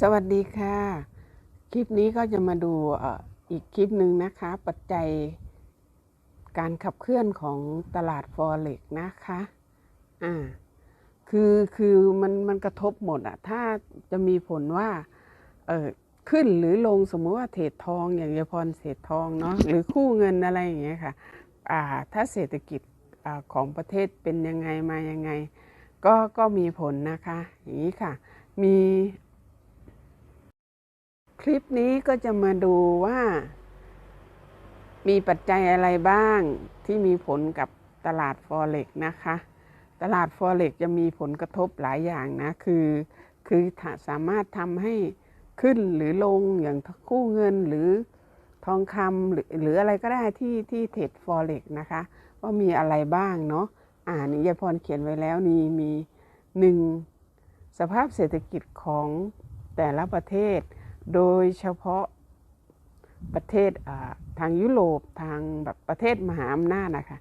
สวัสดีค่ะ คลิปนี้ก็จะมาดูอีกคลิปหนึ่งนะคะ ปัจจัยการขับเคลื่อนของตลาดฟอเร็กนะคะอ่าคือคือมันมันกระทบหมดอะถ้าจะมีผลว่าเออขึ้นหรือลงสมมุติว่าเทรดทองอย่างเยาพรเทรดทองเนาะหรือคู่เงินอะไรอย่างเงี้ยค่ะอ่าถ้าเศรษฐกิจอาของประเทศเป็นยังไงมายังไง ก็ก็มีผลนะคะ อย่างนี้ค่ะ มี คลิปนี้ก็จะมาดูว่า มีปัจจัยอะไรบ้างที่มีผลกับตลาดฟอเร็กนะคะ ตลาดฟอเร็กจะมีผลกระทบหลายอย่างนะ คือ คือสามารถทำให้ขึ้นหรือลงอย่างคู่เงินหรือทองคำหรือหรืออะไรก็ได้ที่ที่เทรดฟอเร็กนะคะ ว่ามีอะไรบ้างเนาะอ่านี่ยายพรเขียนไว้แล้วนี่มีหนึ่งสภาพเศรษฐกิจของแต่ละประเทศ โดยเฉพาะประเทศทางยุโรปทางแบบประเทศมหาอำนาจนะคะ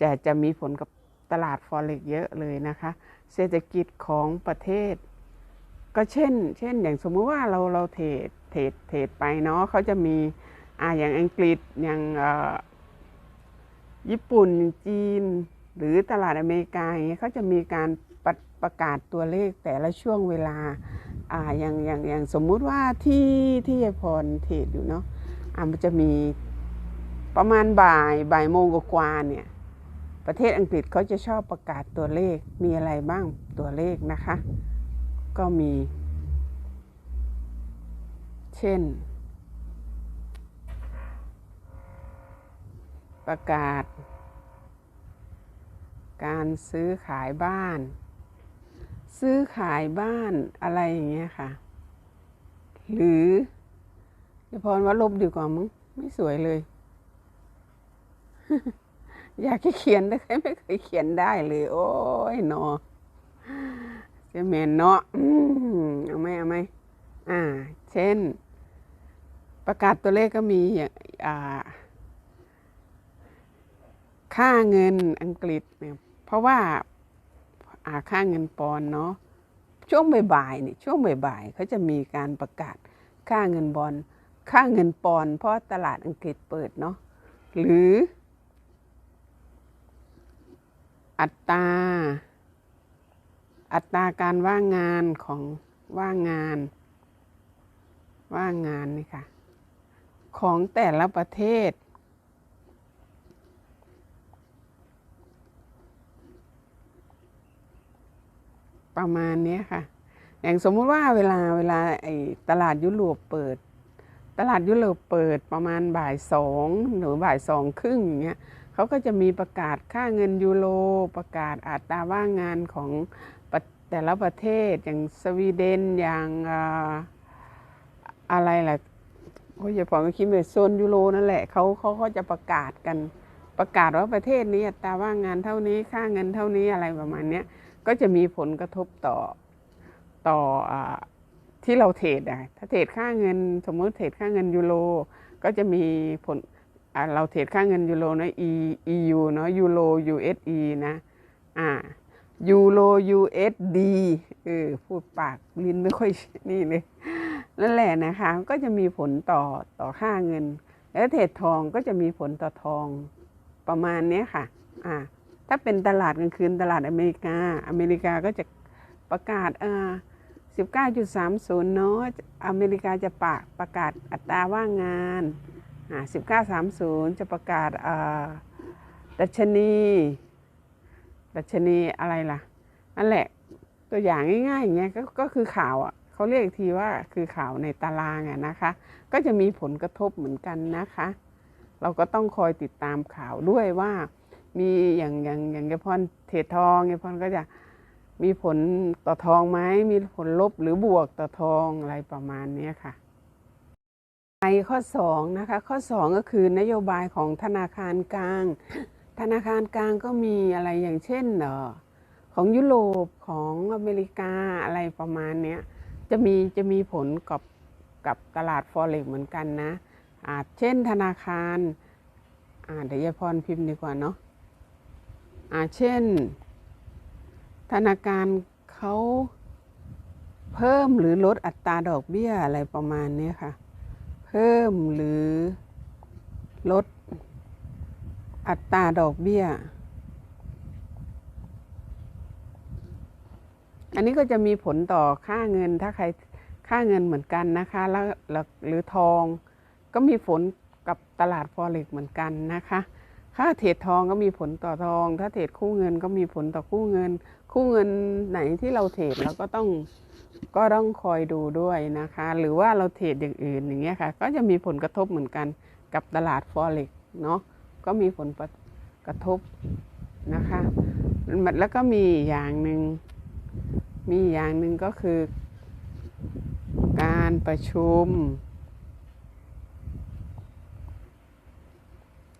จะจะมีผลกับตลาดฟอเร็กเยอะเลยนะคะ เศรษฐกิจของประเทศ ก็เช่น เช่น อย่างสมมุติว่าเราเราเทรดเทรดเทรดไปเนาะเขาจะมีอ่าอย่างอังกฤษอย่างญี่ปุ่นจีน หรือตลาดอเมริกาอย่างเงี้ยเขาจะมีการประประกาศตัวเลขแต่ละช่วงเวลา อ่าอย่างอย่างอย่างสมมุติว่าที่ที่ยายพรเทรดอยู่เนาะอ่ามันจะมีประมาณบ่ายบ่ายโมงกว่าเนี่ย ประเทศอังกฤษเขาจะชอบประกาศตัวเลขมีอะไรบ้างตัวเลขนะคะ ก็มี เช่น ประกาศ การซื้อขายบ้าน ซื้อขายบ้านอะไรอย่างเงี้ยค่ะ หรือจะพรว่าลบดีกว่ามั้งไม่สวยเลย อยากจะเขียนแต่ไม่เคยเขียนได้เลย โอ้ยนอเจะเมนเนาะเอาไหมเอาไหมอ่า เช่น ประกาศตัวเลขก็มีอย่างอ่าค่าเงินอังกฤษเนี่ยเพราะว่า อาค่าเงินปอนเนาะช่วงบ่ายๆนี่ช่วงบ่ายๆเขาจะมีการประกาศค่าเงินบอลค่าเงินปอนเพราะตลาดอังกฤษเปิดเนาะหรือ อัตราอัตราการว่างงานของว่างงาน ว่างงานนี่ค่ะ ของแต่ละประเทศ ประมาณนี้ค่ะ อย่างสมมุติว่าเวลาเวลาไอ้ตลาดยุโรปเปิด ตลาดยุโรปเปิดประมาณบ่ายสองหรือบ่ายสองครึ่งอย่างเงี้ยเขาก็จะมีประกาศค่าเงินยูโรประกาศอัตราว่างงานของแต่ละประเทศอย่างสวีเดนอย่างอะไรล่ะโอ้ยอย่าพอก็คิดเลยโซนยูโรนั่นแหละเขาเขาก็จะประกาศกันประกาศว่าประเทศนี้อัตราว่างงานเท่านี้ค่าเงินเท่านี้อะไรประมาณเนี้ย ก็จะมีผลกระทบต่อต่ออที่เราเทรดอะถ้าเทรดค่าเงิน สมมติเทรดค่าเงินยูโรก็จะมีผลเราเทรดค่าเงินยูโรนะ E EU เนาะยูโร USE นะอ่ายูโร USD เออพูดปากลิ้นไม่ค่อยนี่เลยนั่นแหละนะคะก็จะมีผลต่อต่อค่าเงิน แล้วเทรดทองก็จะมีผลต่อทองประมาณนี้ค่ะอ่า ถ้าเป็นตลาดกลางคืนตลาดอเมริกา อเมริกาก็จะประกาศอ่า19.30 เนาะ อเมริกาจะปะประกาศอัตราว่างงานอ่า1930 จะประกาศอ่าดัชนี ดัชนีอะไรล่ะ นั่นแหละ ตัวอย่างง่ายๆอย่างเงี้ยก็ก็คือข่าวอะเขาเรียกอีกทีว่าคือข่าวในตารางอะนะคะ ก็จะมีผลกระทบเหมือนกันนะคะ เราก็ต้องคอยติดตามข่าวด้วยว่า มีอย่างอย่างอย่างยายพรเทรดทองยายพรก็จะมีผลต่อทองไหมมีผลลบหรือบวกต่อทองอะไรประมาณนี้ค่ะในข้อสองนะคะข้อสองก็คือนโยบายของธนาคารกลาง ธนาคารกลางก็มีอะไรอย่างเช่นเออของยุโรปของอเมริกาอะไรประมาณนี้จะมีจะมีผลกับกับตลาดฟอเร็กเหมือนกันนะอ่าเช่นธนาคารอ่าเดี๋ยวยายพรพิมพ์ดีกว่าเนาะ เช่น ธนาคารเขาเพิ่มหรือลดอัตราดอกเบี้ยอะไรประมาณนี้ค่ะ เพิ่มหรือลดอัตราดอกเบี้ย อันนี้ก็จะมีผลต่อค่าเงินถ้าใครค่าเงินเหมือนกันนะคะแล้วแล้วหรือทองก็มีผลกับตลาดฟอเร็กเหมือนกันนะคะ ค่าเทรดทองก็มีผลต่อทอง ถ้าเทรดคู่เงินก็มีผลต่อคู่เงิน คู่เงินไหนที่เราเทรดเราก็ต้องก็ต้องคอยดูด้วยนะคะ หรือว่าเราเทรดอย่างอื่นอย่างเงี้ยค่ะ ก็จะมีผลกระทบเหมือนกันกับตลาดฟอเร็กเนาะก็มีผลกระทบนะคะแล้วก็มีอย่างหนึ่งมีอย่างหนึ่งก็คือ การประชุม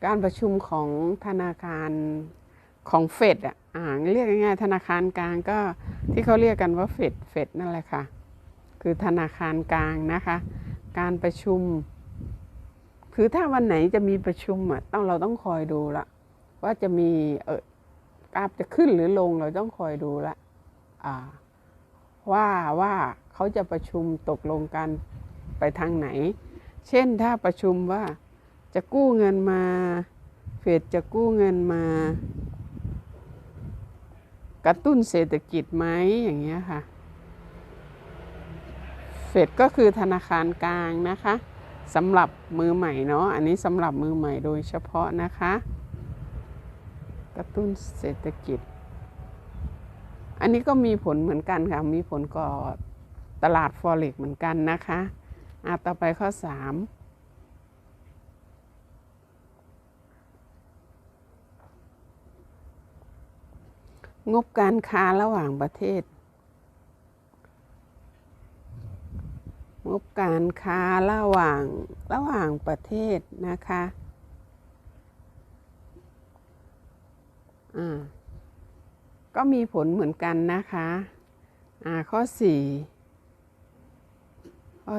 การประชุมของธนาคารของเฟดอะอ่าเรียกง่ายๆธนาคารกลางก็ที่เขาเรียกกันว่าเฟดเฟดนั่นแหละค่ะ คือธนาคารกลางนะคะ การประชุม คือถ้าวันไหนจะมีประชุมอะต้องเราต้องคอยดูละว่าจะมีเออกราฟจะขึ้นหรือลงเราต้องคอยดูละอ่าว่าว่าเขาจะประชุมตกลงกันไปทางไหน เช่นถ้าประชุมว่า จะกู้เงินมาเฟดจะกู้เงินมา กระตุ้นเศรษฐกิจไหมอย่างเงี้ยค่ะ เฟดก็คือธนาคารกลางนะคะสำหรับมือใหม่เนาะอันนี้สำหรับมือใหม่โดยเฉพาะนะคะ กระตุ้นเศรษฐกิจ อันนี้ก็มีผลเหมือนกันค่ะ มีผลก่อตลาดฟอเร็กเหมือนกันนะคะอะต่อไปข้อ 3 งบการค้าระหว่างประเทศ งบการค้าระหว่างระหว่างประเทศนะคะอ่าก็มีผลเหมือนกันนะคะอ่าข้อ 4 ข้อ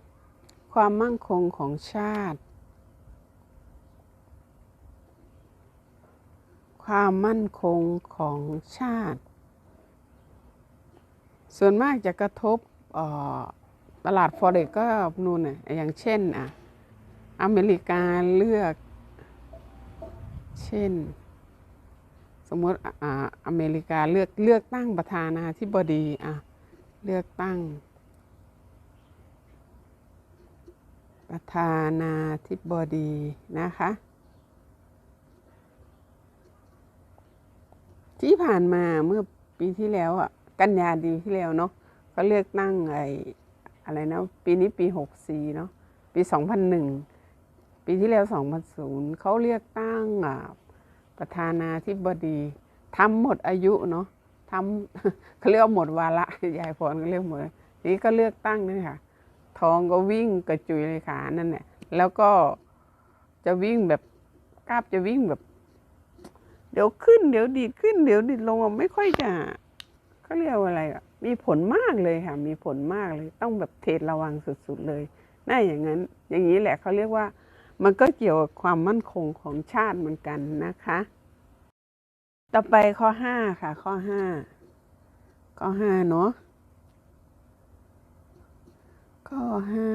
4 ความมั่งคงของชาติ ความมั่นคงของชาติ ส่วนมากจะกระทบตลาดฟอเร็กก็นู่นน่ะอย่างเช่นอะอเมริกาเลือก เช่น สมมติอ่าอเมริกาเลือกเลือกตั้งประธานาธิบดีอะเลือกตั้ง ประธานาธิบดีนะคะ ที่ผ่านมาเมื่อปีที่แล้วอะ กันยาดีที่แล้วเนาะเขาเลือกตั้งไออะไรนะ ปีนี้ปีหกสี่เนาะปีสองพันหนึ่งปีที่แล้วสองพันศูนย์เขาเลือกตั้งอ่าประธานาธิบดีทำหมดอายุเนาะทำเขาเรียกหมดวาระยายพรก็เรียกหมดนี้ก็เลือกตั้งนี่ค่ะ ทองก็วิ่งกระจุยเลยค่ะนั่นแหละแล้วก็จะวิ่งแบบกราบจะวิ่งแบบ เดี๋ยวขึ้นเดี๋ยวดีดขึ้นเดี๋ยวดีดลงไม่ค่อยจะเขาเรียกว่าอะไรอะ มีผลมากเลยค่ะ มีผลมากเลย ต้องแบบเทรดระวังสุดๆเลยน่าอย่างนั้น อย่างนี้แหละเขาเรียกว่า มันก็เกี่ยวกับความมั่นคงของชาติเหมือนกันนะคะ ต่อไปข้อห้าค่ะ ข้อห้าข้อห้าเนาะข้อห้า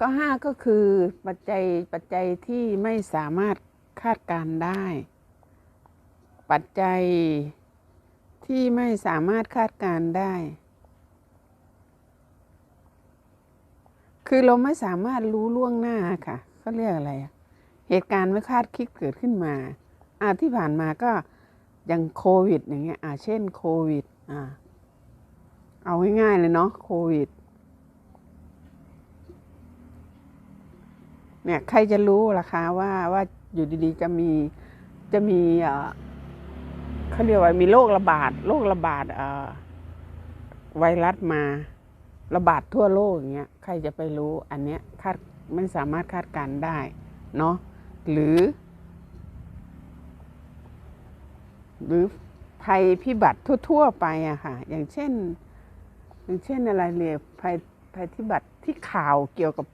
ข้อห้าก็คือปัจจัยปัจจัยที่ไม่สามารถคาดการได้ ปัจจัยที่ไม่สามารถคาดการได้ คือเราไม่สามารถรู้ล่วงหน้าค่ะเขาเรียกอะไร เหตุการณ์ไม่คาดคิดเกิดขึ้นมาอ่าที่ผ่านมาก็อย่างโควิดอย่างเงี้ยอ่าเช่นโควิดอ่าเอาง่ายๆเลยเนาะโควิด เนี่ยใครจะรู้ล่ะคะว่าว่าอยู่ดีๆจะมีจะมีเขาเรียกว่ามีโรคระบาดโรคระบาดไวรัสมาระบาดทั่วโลกอย่างเงี้ยใครจะไปรู้อันเนี้ยคาดไม่สามารถคาดการได้เนาะหรือ หรือภัยพิบัติทั่ว ๆ ไปอะค่ะ อย่างเช่น อย่างเช่นอะไรเนี่ยภัยภัยพิบัติที่ข่าวเกี่ยวกับ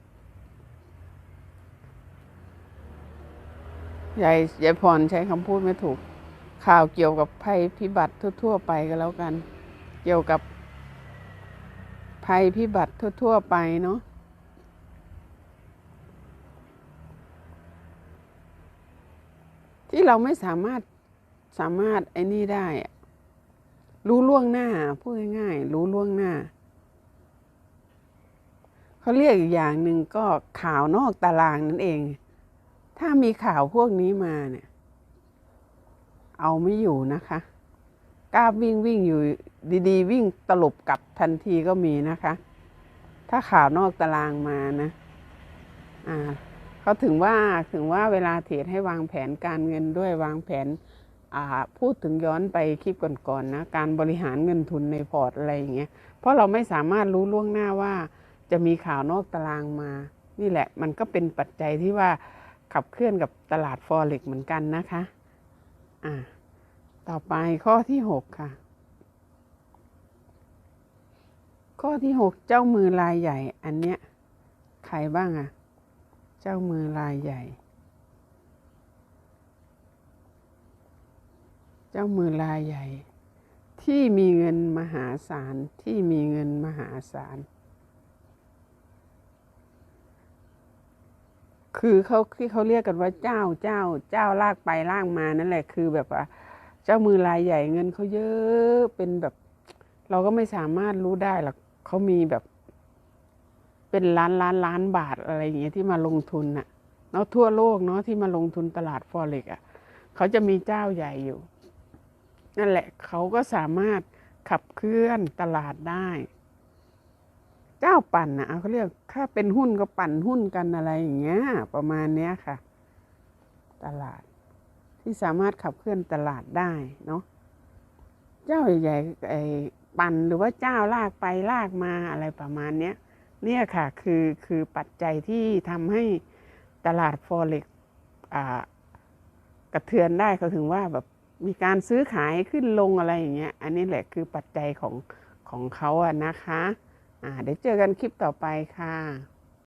ยายยายพรใช้คำพูดไม่ถูก ข่าวเกี่ยวกับภัยพิบัติทั่ว ๆ ไปก็แล้วกัน เกี่ยวกับภัยพิบัติทั่ว ๆ ไปเนาะที่เราไม่สามารถสามารถไอ้นี่ได้ รู้ล่วงหน้าพูดง่ายๆรู้ล่วงหน้าเขาเรียกอีกอย่างหนึ่งก็ข่าวนอกตารางนั่นเอง ถ้ามีข่าวพวกนี้มาเนี่ย เอาไม่อยู่นะคะกล้าวิ่งวิ่งอยู่ดีๆ วิ่งตลบกลับทันทีก็มีนะคะ ถ้าข่าวนอกตารางมานะอ่าเขาถึงว่าถึงว่าเวลาเทรดให้วางแผนการเงินด้วยวางแผนอ่าพูดถึงย้อนไปคลิปก่อนๆนะการบริหารเงินทุนในพอร์ตอะไรอย่างเงี้ยเพราะเราไม่สามารถรู้ล่วงหน้าว่า จะมีข่าวนอกตารางมา นี่แหละมันก็เป็นปัจจัยที่ว่า ขับเคลื่อนกับตลาดฟอเร็กเหมือนกันนะคะอ่าต่อไปข้อที่หกค่ะ ข้อที่หกเจ้ามือรายใหญ่ อันเนี้ยใครบ้างอะเจ้ามือรายใหญ่ เจ้ามือรายใหญ่ ที่มีเงินมหาศาลที่มีเงินมหาศาล คือเขาที่เขาเรียกกันว่าเจ้าเจ้าเจ้าลากไปลากมานั่นแหละ คือแบบว่า เจ้ามือรายใหญ่เงินเขาเยอะเป็นแบบ เราก็ไม่สามารถรู้ได้หรอกเขามีแบบ เป็นล้านล้านล้านบาทอะไรอย่างเงี้ยที่มาลงทุนน่ะเนาะทั่วโลกเนาะที่มาลงทุนตลาดฟอเร็กอะเขาจะมีเจ้าใหญ่อยู่ นั่นแหละเขาก็สามารถขับเคลื่อนตลาดได้ เจ้าปั่นนะเขาเรียกถ้าเป็นหุ้นก็ปั่นหุ้นกันอะไรอย่างเงี้ย ประมาณเนี้ยค่ะ ตลาด ที่สามารถขับเคลื่อนตลาดได้เนาะเจ้าใหญ่ๆไอ้ปั่นหรือว่าเจ้าลากไปลากมาอะไรประมาณเนี้ยเนี่ยค่ะคือคือปัจจัยที่ทำให้ตลาดฟอเร็กกระเทือนได้เขาถึงว่าแบบมีการซื้อขายขึ้นลงอะไรอย่างเงี้ย อันนี้แหละคือปัจจัยของของเขาอะนะคะ เดี๋ยวเจอกันคลิปต่อไปค่ะ